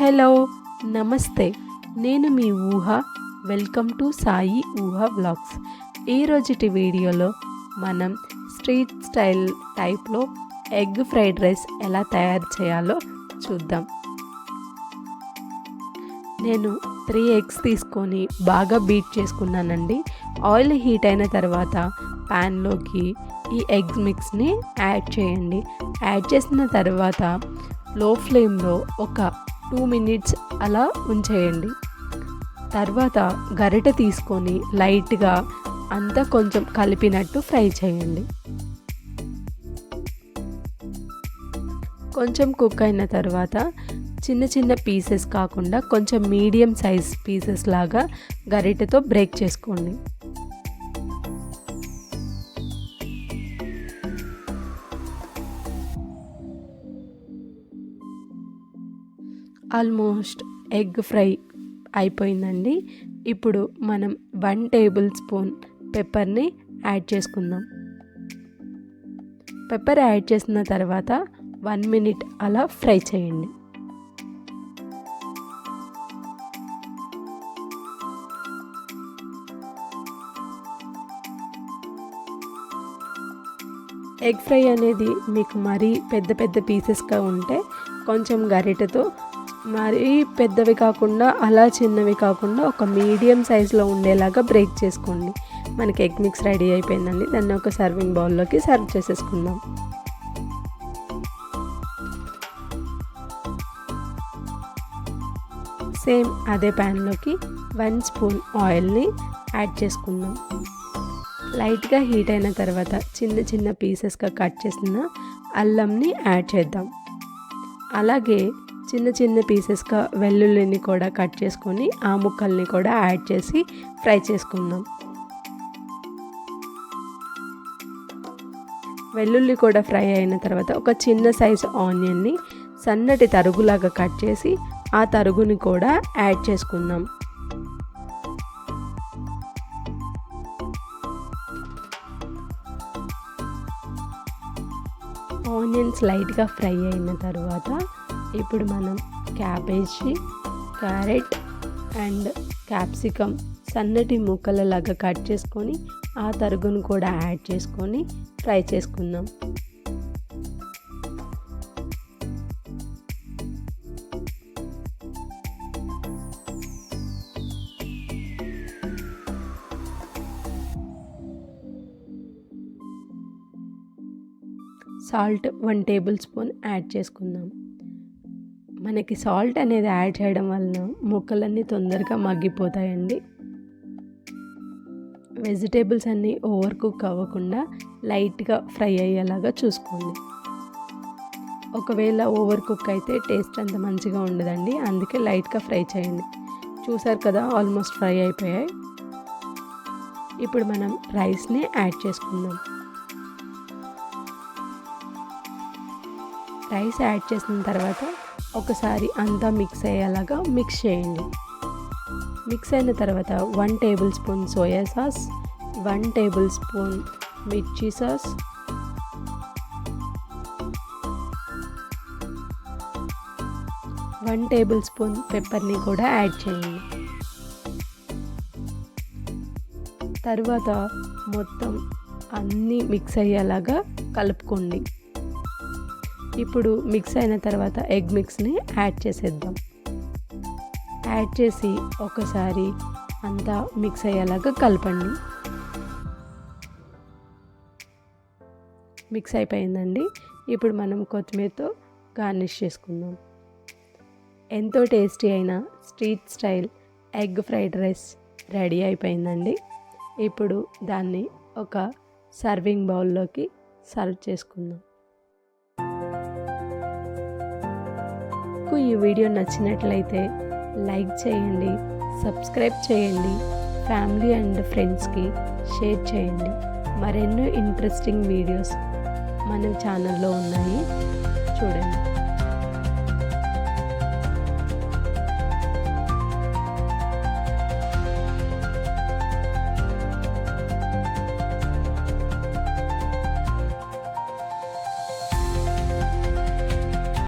Hello నమస్తే. నేను మీ ఊహ. వెల్కమ్ టు సాయి ఊహ బ్లాగ్స్ ఈ రోజుటి వీడియోలో మనం స్ట్రీట్ స్టైల్ టైప్లో ఎగ్ ఫ్రైడ్ రైస్ ఎలా తయారు చేయాలో చూద్దాం. నేను త్రీ ఎగ్స్ తీసుకొని బాగా బీట్ చేసుకున్నానండి. ఆయిల్ హీట్ అయిన తర్వాత ప్యాన్లోకి ఈ ఎగ్ మిక్స్ని యాడ్ చేయండి. యాడ్ చేసిన తర్వాత లో ఫ్లేమ్లో ఒక టూ మినిట్స్ అలా ఉంచేయండి. తర్వాత గరిటె తీసుకొని లైట్గా అంతా కొంచెం కలిపినట్టు ఫ్రై చేయండి. కొంచెం కుక్ అయిన తర్వాత చిన్న చిన్న పీసెస్ కాకుండా కొంచెం మీడియం సైజ్ పీసెస్ లాగా గరిటెతో బ్రేక్ చేసుకోండి. ఆల్మోస్ట్ ఎగ్ ఫ్రై అయిపోయిందండి. ఇప్పుడు మనం వన్ టేబుల్ స్పూన్ పెప్పర్ని యాడ్ చేసుకుందాం. పెప్పర్ యాడ్ చేసిన తర్వాత వన్ మినిట్ అలా ఫ్రై చేయండి. ఎగ్ ఫ్రై అనేది మీకు మరీ పెద్ద పెద్ద పీసెస్గా ఉంటే కొంచెం గరిటెతో మరీ పెద్దవి కాకుండా అలా చిన్నవి కాకుండా ఒక మీడియం సైజులో ఉండేలాగా బ్రేక్ చేసుకోండి. మనకి ఎగ్ మిక్స్ రెడీ అయిపోయిందండి. దాన్ని ఒక సర్వింగ్ బౌల్లోకి సర్వ్ చేసేసుకుందాం. సేమ్ అదే ప్యాన్లోకి వన్ స్పూన్ ఆయిల్ని యాడ్ చేసుకుందాం. లైట్గా హీట్ అయిన తర్వాత చిన్న చిన్న పీసెస్గా కట్ చేసిన అల్లంని యాడ్ చేద్దాం. అలాగే చిన్న చిన్న పీసెస్గా వెల్లుల్లిని కూడా కట్ చేసుకొని ఆ ముక్కల్ని కూడా యాడ్ చేసి ఫ్రై చేసుకుందాం. వెల్లుల్లి కూడా ఫ్రై అయిన తర్వాత ఒక చిన్న సైజు ఆనియన్ని సన్నటి తరుగులాగా కట్ చేసి ఆ తరుగుని కూడా యాడ్ చేసుకుందాం. ఆనియన్స్ లైట్గా ఫ్రై అయిన తర్వాత ఇప్పుడు మనం క్యాబేజీ క్యారెట్ అండ్ క్యాప్సికమ్ సన్నటి ముక్కలలాగా కట్ చేసుకొని ఆ తరుగును కూడా యాడ్ చేసుకొని ఫ్రై చేసుకుందాం. Salt one tablespoon add చేసుకుందాం. మనకి సాల్ట్ అనేది యాడ్ చేయడం వలన ముక్కలన్నీ తొందరగా మగ్గిపోతాయండి. వెజిటేబుల్స్ అన్నీ ఓవర్ కుక్ అవ్వకుండా లైట్గా ఫ్రై అయ్యేలాగా చూసుకోండి. ఒకవేళ ఓవర్ కుక్ అయితే టేస్ట్ అంత మంచిగా ఉండదండి. అందుకే లైట్గా ఫ్రై చేయండి. చూసారు కదా ఆల్మోస్ట్ ఫ్రై అయిపోయాయి. ఇప్పుడు మనం రైస్ని యాడ్ చేసుకుందాం. రైస్ యాడ్ చేసిన తర్వాత ఒకసారి అంతా మిక్స్ అయ్యేలాగా మిక్స్ చేయండి. మిక్స్ అయిన తర్వాత one tablespoon soya sauce one tablespoon మిర్చి సాస్ వన్ టేబుల్ స్పూన్ పెప్పర్ని కూడా యాడ్ చేయండి. తర్వాత మొత్తం అన్నీ మిక్స్ అయ్యేలాగా కలుపుకోండి. ఇప్పుడు మిక్స్ అయిన తర్వాత ఎగ్ మిక్స్ని యాడ్ చేసేద్దాం. యాడ్ చేసి ఒకసారి అంతా మిక్స్ అయ్యేలాగా కలపండి. మిక్స్ అయిపోయిందండి. ఇప్పుడు మనం కొత్తిమీరతో గార్నిష్ చేసుకుందాం. ఎంతో టేస్టీ అయిన street style egg fried rice ready అయిపోయిందండి. ఇప్పుడు దాన్ని ఒక సర్వింగ్ బౌల్లోకి సర్వ్ చేసుకుందాం. మీకు ఈ వీడియో నచ్చినట్లయితే లైక్ చేయండి సబ్స్క్రైబ్ చేయండి ఫ్యామిలీ అండ్ ఫ్రెండ్స్కి షేర్ చేయండి. మరెన్నో ఇంట్రెస్టింగ్ వీడియోస్ మన ఛానల్లో ఉన్నాయి. చూడండి.